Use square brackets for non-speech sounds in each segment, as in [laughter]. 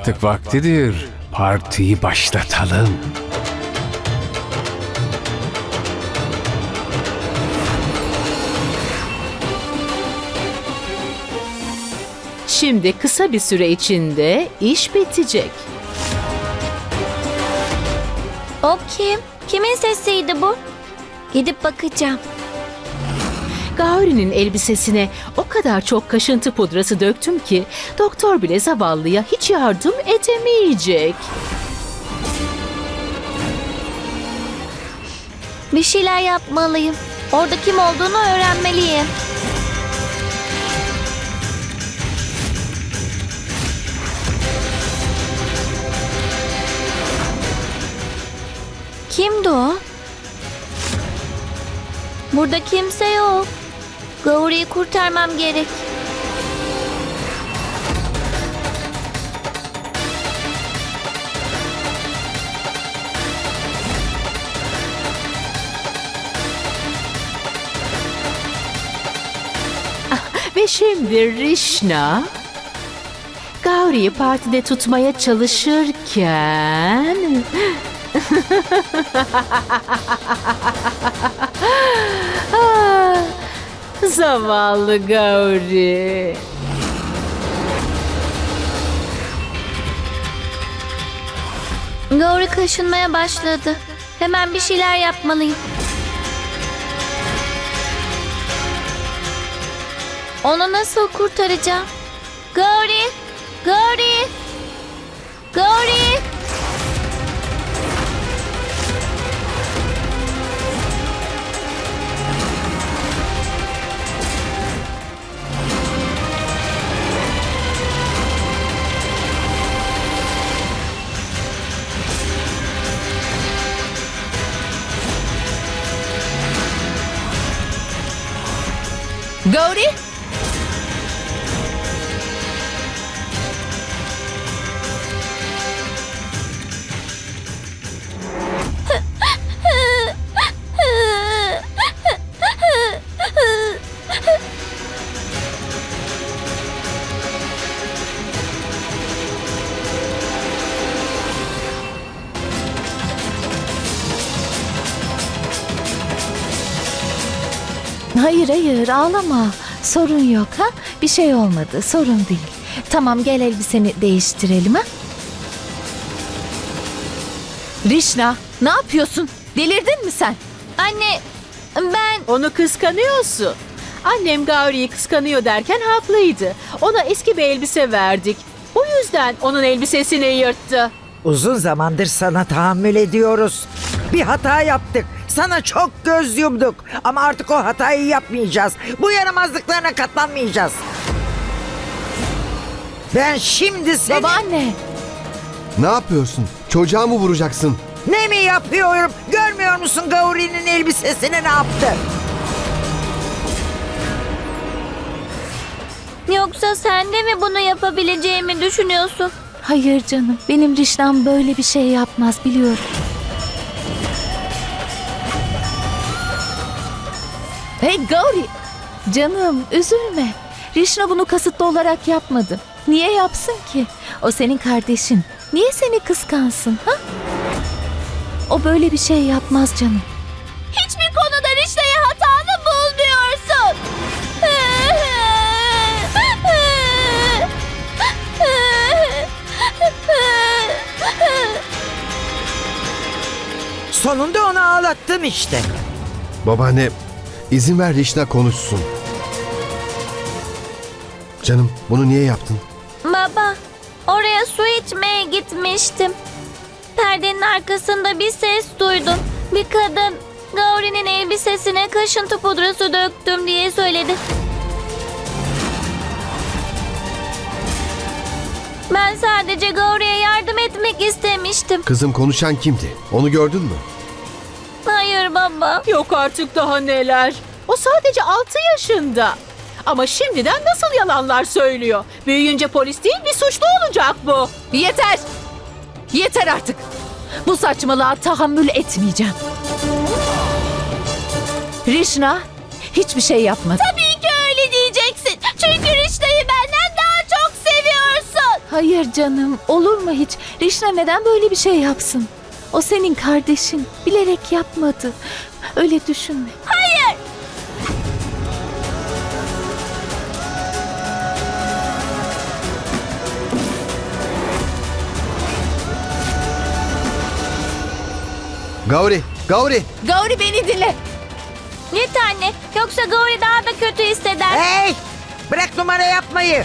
Artık vaktidir. Partiyi başlatalım. Şimdi kısa bir süre içinde iş bitecek. O kim? Kimin sesiydi bu? Gidip bakacağım. Gauri'nin elbisesine o kadar çok kaşıntı pudrası döktüm ki doktor bile zavallıya hiç yardım edemeyecek. Bir şeyler yapmalıyım. Orada kim olduğunu öğrenmeliyim. Kimdi o? Burada kimse yok. Gauri'yi kurtarmam gerek. Ve şimdi Rişna Gauri'yi partide tutmaya çalışırken [laughs] Ah, [laughs] Zavallı Gauri. Gauri kaşınmaya başladı. Hemen bir şeyler yapmalıyım. Onu nasıl kurtaracağım? Gauri! Gauri! Gauri! Gauri? Hayır ağlama. Sorun yok ha? Bir şey olmadı. Sorun değil. Tamam gel elbiseni değiştirelim ha? Rişna ne yapıyorsun? Delirdin mi sen? Anne, ben Onu kıskanıyorsun. Annem Gauri'yi kıskanıyor derken haklıydı. Ona eski bir elbise verdik. Bu yüzden onun elbisesini yırttı. Uzun zamandır sana tahammül ediyoruz. Bir hata yaptık. Sana çok göz yumduk. Ama artık o hatayı yapmayacağız. Bu yaramazlıklarına katlanmayacağız. Ben şimdi seni... Babaanne. Ne yapıyorsun? Çocuğa mı vuracaksın? Ne mi yapıyorum? Görmüyor musun Gauri'nin elbisesini ne yaptı? yoksa sen de mi bunu yapabileceğimi düşünüyorsun? Hayır canım. Benim Rişnam böyle bir şey yapmaz biliyorum. Hey Gauri. Canım üzülme. Rişna bunu kasıtlı olarak yapmadı. Niye yapsın ki? O senin kardeşin. Niye seni kıskansın ha? O böyle bir şey yapmaz canım. Hiçbir konuda Rişna'yı hatalı bulmuyorsun. Sonunda onu ağlattın işte. Babaanne izin ver Rişna konuşsun. Canım bunu niye yaptın? Baba, oraya su içmeye gitmiştim. Perdenin arkasında bir ses duydum. Bir kadın Gauri'nin elbisesine kaşıntı pudrası döktüm diye söyledi. Ben sadece Gauri'ye yardım etmek istemiştim. Kızım konuşan kimdi? Onu gördün mü? Baba. Yok artık daha neler. O sadece 6 yaşında. Ama şimdiden nasıl yalanlar söylüyor. Büyüyünce polis değil bir suçlu olacak bu. Yeter! Yeter artık! Bu saçmalığa tahammül etmeyeceğim. Rişna hiçbir şey yapmadı. Tabii ki öyle diyeceksin. Çünkü Rişta'yı benden daha çok seviyorsun. Hayır canım, olur mu hiç? Rişna neden böyle bir şey yapsın? O senin kardeşin. Bilerek yapmadı. Öyle düşünme. Gauri, Gauri. Gauri beni dinle. Git anne. Yoksa Gauri daha da kötü hisseder. Hey! Bırak numara yapmayı.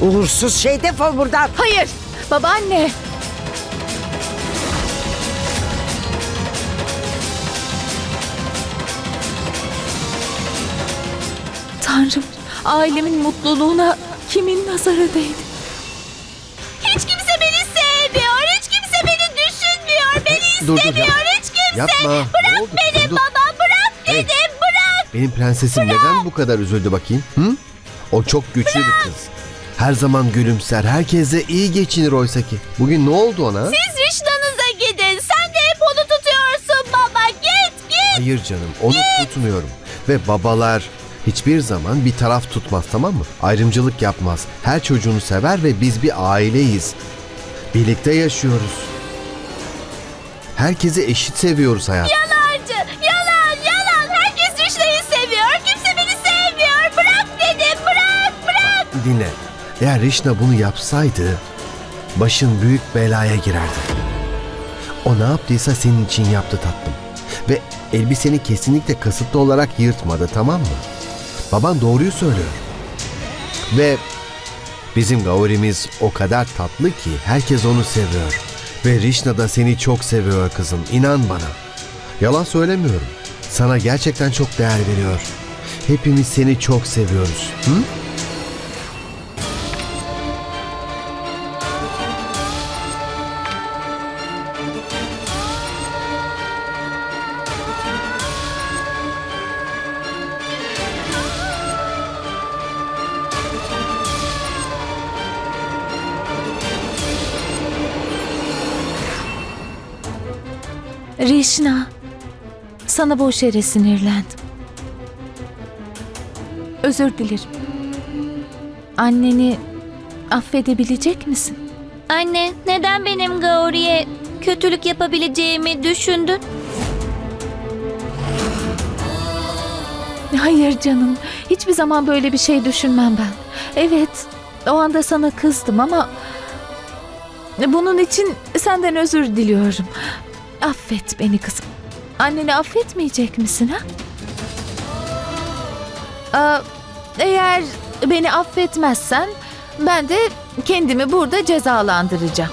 Uğursuz şey defol buradan. Hayır. Babaanne. Tanrım, ailemin mutluluğuna kimin nazarı değdi? Hiç kimse beni sevmiyor. Hiç kimse beni düşünmüyor. Beni Dur, dur, yapma. Hiç kimse. Yapma. Ne oldu? Beni Dur. baba bırak Hey. dedim. Bırak. Benim prensesim neden bu kadar üzüldü bakayım? Hı? O çok güçlü bir kız. Her zaman gülümser, herkese iyi geçinir oysa ki. Bugün ne oldu ona? Siz Rişna'nıza gidin. Sen de hep onu tutuyorsun baba. Git git. Hayır canım, onu tutmuyorum. Ve babalar hiçbir zaman bir taraf tutmaz tamam mı? Ayrımcılık yapmaz. Her çocuğunu sever ve biz bir aileyiz. Birlikte yaşıyoruz. Herkesi eşit seviyoruz hayat. Yalancı. Yalan yalan. Herkes Rişna'yı seviyor. Kimse beni sevmiyor. Bırak dedim. Bırak bırak. Dinle. Eğer Rişna bunu yapsaydı başın büyük belaya girerdi. O ne yaptıysa senin için yaptı tatlım. Ve elbiseni kesinlikle kasıtlı olarak yırtmadı tamam mı? Baban doğruyu söylüyor. Ve bizim Gauri'miz o kadar tatlı ki herkes onu seviyor. Ve Rişna da seni çok seviyor kızım inan bana. Yalan söylemiyorum. Sana gerçekten çok değer veriyor. Hepimiz seni çok seviyoruz. Hı? Rişna, sana boş yere sinirlendim. Özür dilerim. Anneni affedebilecek misin? Anne neden benim Gauri'ye kötülük yapabileceğimi düşündün? Hayır canım, hiçbir zaman böyle bir şey düşünmem ben. Evet, o anda sana kızdım ama bunun için senden özür diliyorum. Affet beni kızım. Anneni affetmeyecek misin ha? Eğer beni affetmezsen ben de kendimi burada cezalandıracağım.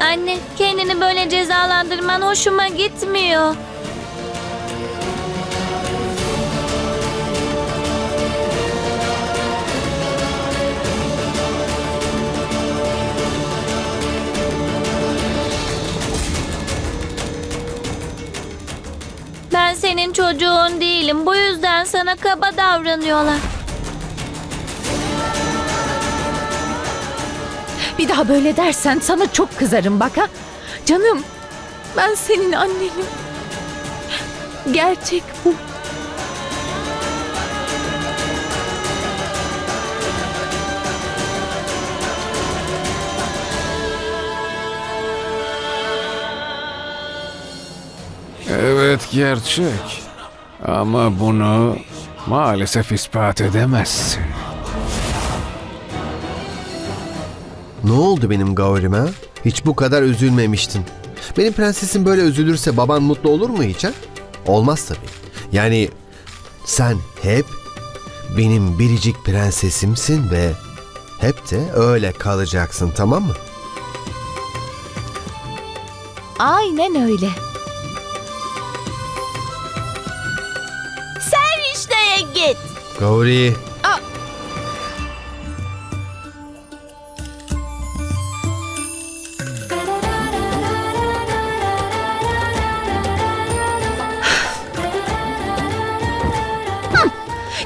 Anne kendini böyle cezalandırman hoşuma gitmiyor. Senin çocuğun değilim. Bu yüzden sana kaba davranıyorlar. Bir daha böyle dersen sana çok kızarım bak ha. Canım ben senin annenim. Gerçek bu. Evet gerçek. Ama bunu maalesef ispat edemezsin. Ne oldu benim Gauri'me? Hiç bu kadar üzülmemiştin. Benim prensesim böyle üzülürse baban mutlu olur mu hiç ha? Olmaz tabii. Yani sen hep benim biricik prensesimsin ve hep de öyle kalacaksın tamam mı? Aynen öyle. Gauri.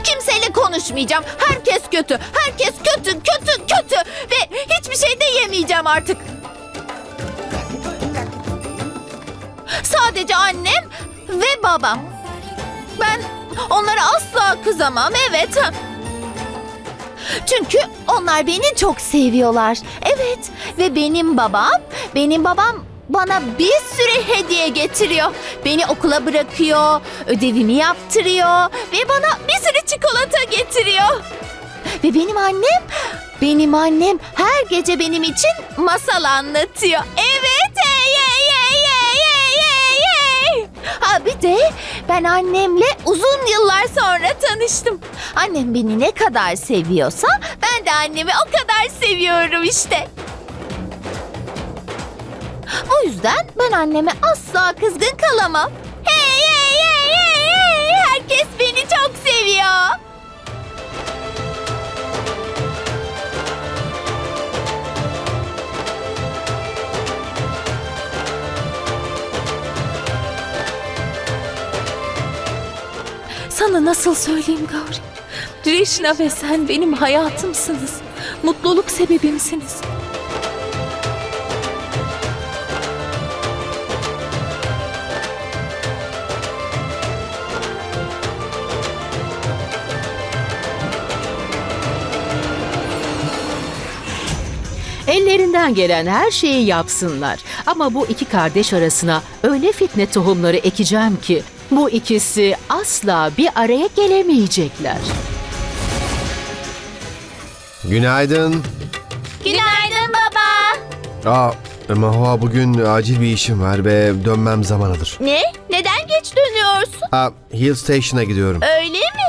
Kimseyle konuşmayacağım. Herkes kötü. Herkes kötü, kötü, kötü. Ve hiçbir şey de yemeyeceğim artık. Sadece annem ve babam. Ben onlara asla kızamam, evet. Çünkü onlar beni çok seviyorlar. Evet ve benim babam, benim babam bana bir sürü hediye getiriyor. Beni okula bırakıyor, ödevimi yaptırıyor ve bana bir sürü çikolata getiriyor. Ve benim annem, benim annem her gece benim için masal anlatıyor. Evet, hey, hey, hey, hey, hey, hey. Ha bir de ben annemle uzun yıllar sonra tanıştım. Annem beni ne kadar seviyorsa ben de annemi o kadar seviyorum işte. O yüzden ben anneme asla kızgın kalamam. Hey hey hey hey hey herkes beni çok seviyor. Sana nasıl söyleyeyim Gauri? Rişna ve sen benim hayatımsınız. Mutluluk sebebimsiniz. Ellerinden gelen her şeyi yapsınlar. Ama bu iki kardeş arasına öyle fitne tohumları ekeceğim ki bu ikisi asla bir araya gelemeyecekler. Günaydın. Günaydın baba. Aa, Mahua bugün acil bir işim var ve dönmem zaman alır. Ne? Neden geç dönüyorsun? Aa, Hill Station'a gidiyorum. Öyle mi?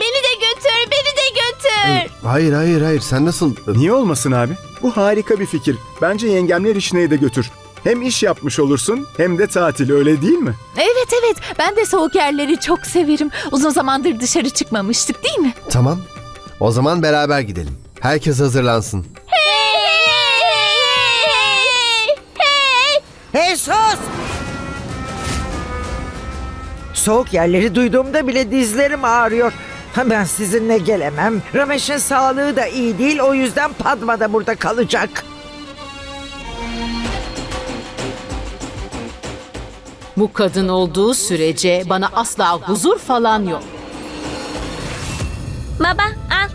Beni de götür, beni de götür. Hayır hayır hayır sen nasıl... Niye olmasın abi? Bu harika bir fikir. Bence yengemler işine de götür. Hem iş yapmış olursun hem de tatil öyle değil mi? Evet evet ben de soğuk yerleri çok severim. Uzun zamandır dışarı çıkmamıştık değil mi? Tamam. O zaman beraber gidelim. Herkes hazırlansın. Hey, hey, hey, hey, hey. Hey sus! Soğuk yerleri duyduğumda bile dizlerim ağrıyor. Ha, Ben sizinle gelemem. Rameş'in sağlığı da iyi değil. O yüzden Padma da burada kalacak. Bu kadın olduğu sürece bana asla huzur falan yok. Baba al.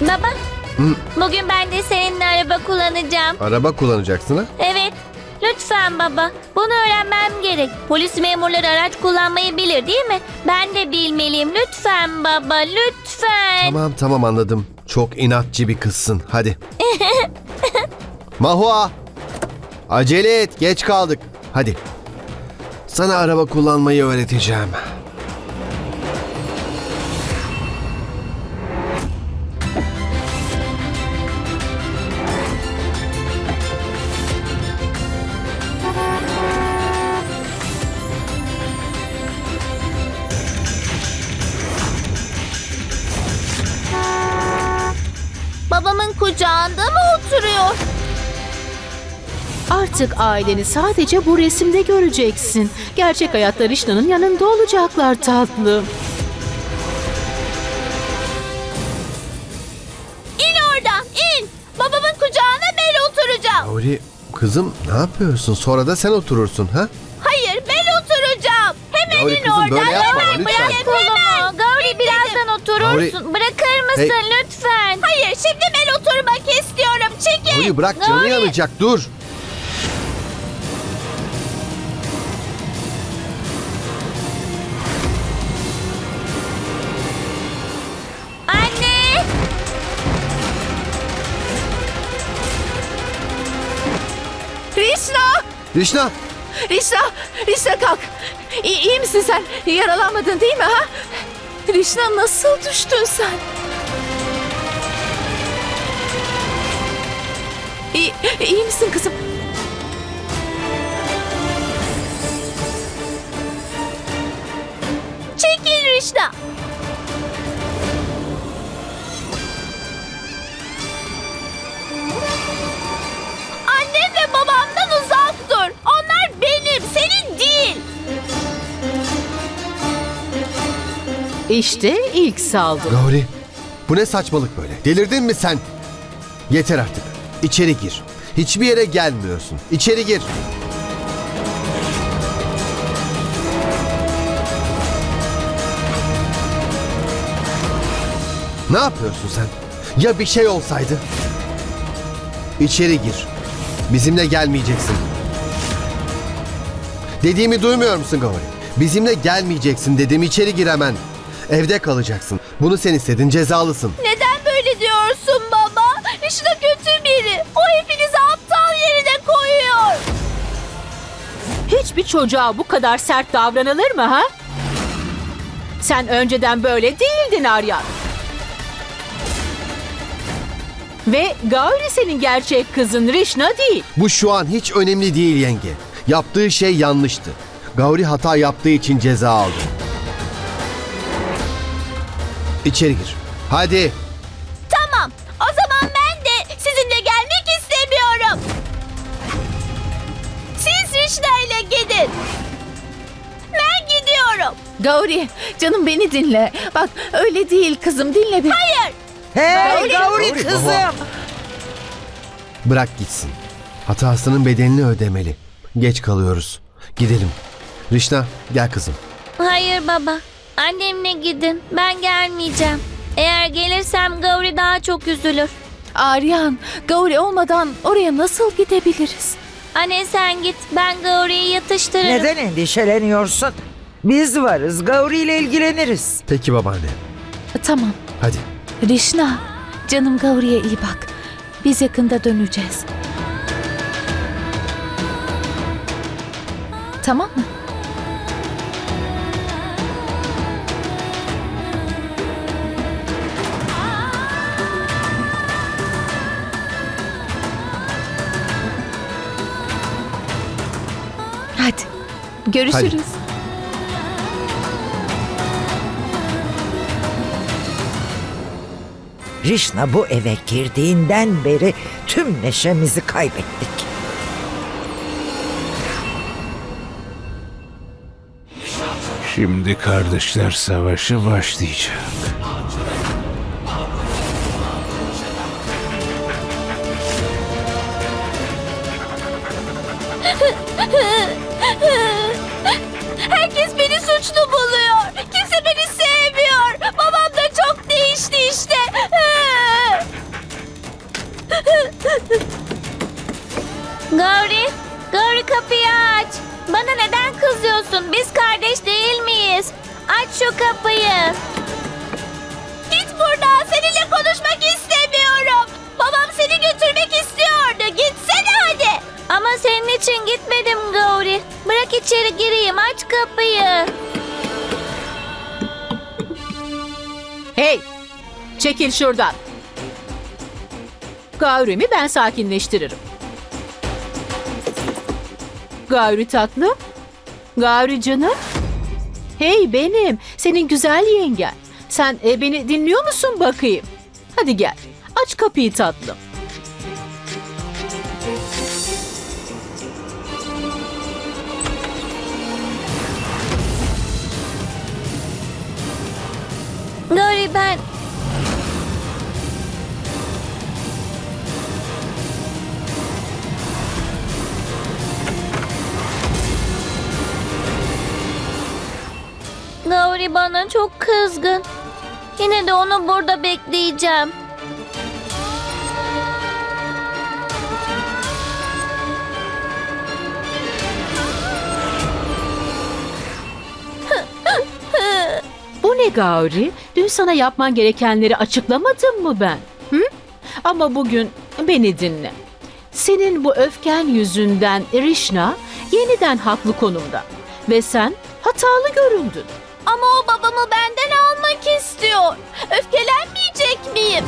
Baba. Bugün ben de seninle araba kullanacağım. Araba kullanacaksın ha? Evet. Lütfen baba. Bunu öğrenmem gerek. Polis memurları araç kullanmayı bilir değil mi? Ben de bilmeliyim. Lütfen baba, lütfen. Tamam tamam anladım. Çok inatçı bir kızsın. Hadi. [laughs] Mahua! Acele et. Geç kaldık. Hadi. Sana araba kullanmayı öğreteceğim. Artık aileni sadece bu resimde göreceksin. Gerçek hayatta Rişna'nın yanında olacaklar tatlım. İn oradan, in. Babamın kucağına ben oturacağım. Gauri kızım ne yapıyorsun? Sonra da sen oturursun ha? Hayır, ben oturacağım. Hemen Gauri in kızım, oradan. böyle yapma Hemen lütfen. bırak kolumu. Gauri birazdan oturursun. Bırakır mısın Hey. lütfen? Hayır, şimdi ben oturmak istiyorum. Çekil. Gauri bırak canı Gauri. yanacak dur. Rişna! Rişna! Rişna! Kalk. İyi misin sen? Yaralanmadın değil mi ha? Rişna nasıl düştün sen? İyi, iyi misin kızım? Çekil Rişna. İşte ilk saldırı. Gauri, bu ne saçmalık böyle? Delirdin mi sen? Yeter artık. İçeri gir. Hiçbir yere gelmiyorsun. İçeri gir. Ne yapıyorsun sen? Ya bir şey olsaydı? İçeri gir. Bizimle gelmeyeceksin. Dediğimi duymuyor musun Gauri? Bizimle gelmeyeceksin dedim içeri gir hemen. Evde kalacaksın. Bunu sen istedin cezalısın. Neden böyle diyorsun baba? Rişna kötü biri. O hepinizi aptal yerine koyuyor. Hiçbir çocuğa bu kadar sert davranılır mı ha? Sen önceden böyle değildin Aryan. Ve Gauri senin gerçek kızın Rişna değil. Bu şu an hiç önemli değil yenge. Yaptığı şey yanlıştı. Gauri hata yaptığı için ceza aldı. İçeri gir. Hadi. Tamam. O zaman ben de sizinle gelmek istemiyorum. Siz Rişna ile gidin. Ben gidiyorum. Gauri, canım beni dinle. Bak öyle değil kızım dinle bir. Hayır. Hey Gauri, Gauri kızım. Bırak gitsin. Hatasının bedelini ödemeli. Geç kalıyoruz. Gidelim. Rişna gel kızım. Hayır baba. Annemle gidin. Ben gelmeyeceğim. Eğer gelirsem Gauri daha çok üzülür. Aryan, Gauri olmadan oraya nasıl gidebiliriz? Anne sen git. Ben Gauri'yi yatıştırırım. Neden endişeleniyorsun? Biz varız. Gauri ile ilgileniriz. Peki babaanne. Tamam. Hadi. Rişna, canım Gauri'ye iyi bak. Biz yakında döneceğiz. Tamam mı? Görüşürüz. Rişna bu eve girdiğinden beri tüm neşemizi kaybettik. Şimdi kardeşler savaşı başlayacak. Çekil şuradan. Gauri'mi ben sakinleştiririm. Gauri tatlım. Gauri canım. Hey benim. Senin güzel yengen. Sen e, beni dinliyor musun bakayım? Hadi gel. Aç kapıyı tatlım. Gauri ben... Gauri bana çok kızgın. Yine de onu burada bekleyeceğim. Bu ne Gauri? Dün sana yapman gerekenleri açıklamadım mı ben? Hı? Ama bugün beni dinle. Senin bu öfken yüzünden Rişna yeniden haklı konumda. Ve sen hatalı göründün. Ama o babamı benden almak istiyor. Öfkelenmeyecek miyim?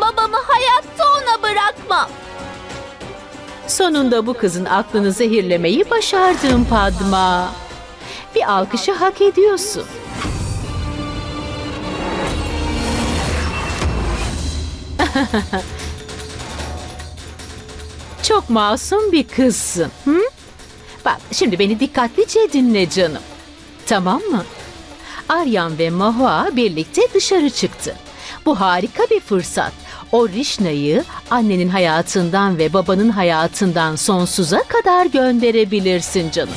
Babamı hayatta ona bırakmam. Sonunda bu kızın aklını zehirlemeyi başardın Padma. Bir alkışı hak ediyorsun. [laughs] Çok masum bir kızsın. Hı? Bak şimdi beni dikkatlice dinle canım. Tamam mı? Aryan ve Mahua birlikte dışarı çıktı. Bu harika bir fırsat. O Rishna'yı annenin hayatından ve babanın hayatından sonsuza kadar gönderebilirsin canım.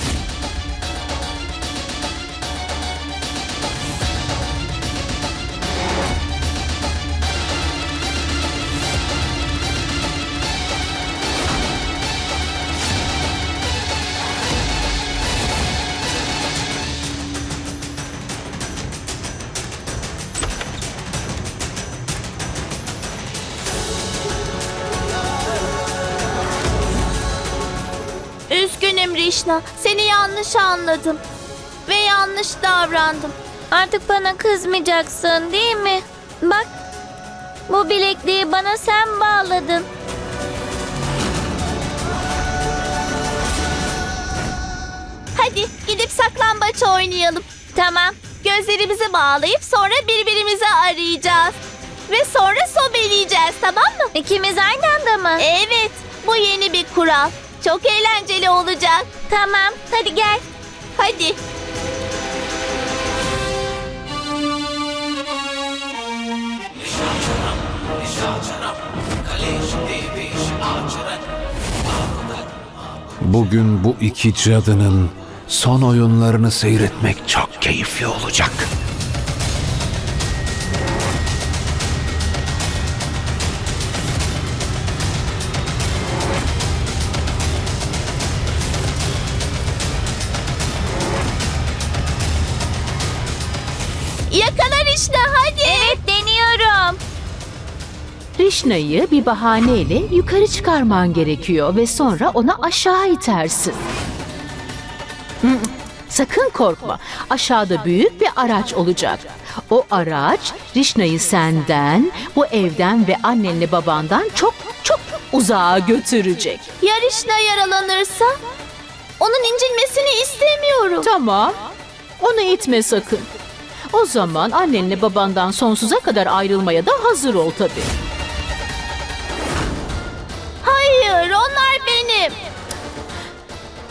Rişna. Seni yanlış anladım. Ve yanlış davrandım. Artık bana kızmayacaksın değil mi? Bak. Bu bilekliği bana sen bağladın. Hadi gidip saklambaç oynayalım. Tamam. Gözlerimizi bağlayıp sonra birbirimizi arayacağız. Ve sonra sobeleyeceğiz tamam mı? İkimiz aynı anda mı? Evet. Bu yeni bir kural. Çok eğlenceli olacak. Tamam. Hadi gel. Hadi. Bugün bu iki cadının son oyunlarını seyretmek çok keyifli olacak. Yakala Rişna hadi. Evet deniyorum. Rishna'yı bir bahaneyle yukarı çıkarman gerekiyor ve sonra onu aşağı itersin. Hı, Sakın korkma. Aşağıda büyük bir araç olacak. O araç Rishna'yı senden, bu evden ve annenle babandan çok çok uzağa götürecek. Ya Rişna yaralanırsa? Onun incinmesini istemiyorum. Tamam. Onu itme sakın. O zaman annenle babandan sonsuza kadar ayrılmaya da hazır ol tabii. Hayır onlar benim.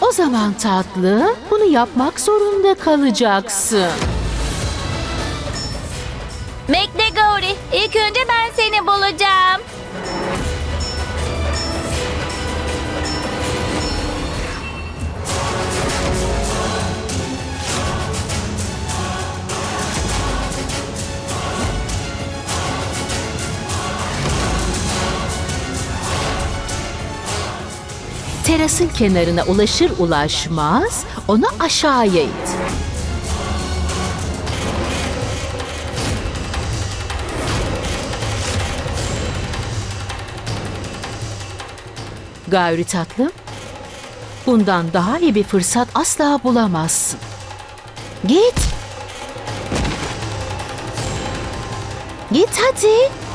O zaman tatlı, bunu yapmak zorunda kalacaksın. Bekle Gauri. İlk önce ben seni bulacağım. Terasın kenarına ulaşır ulaşmaz onu aşağıya it. Gayri tatlım, bundan daha iyi bir fırsat asla bulamazsın. Git. Git hadi.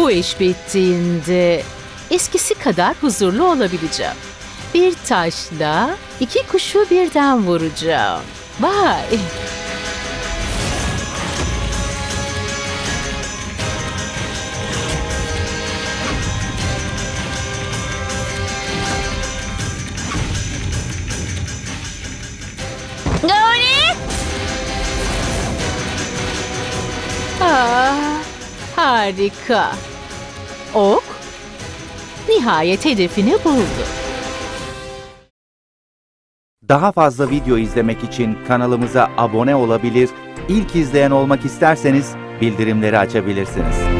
Bu iş bittiğinde eskisi kadar huzurlu olabileceğim. Bir taşla iki kuşu birden vuracağım. Vay! Gauri! Ah, harika. Ok, nihayet hedefini buldu. Daha fazla video izlemek için kanalımıza abone olabilir, ilk izleyen olmak isterseniz bildirimleri açabilirsiniz.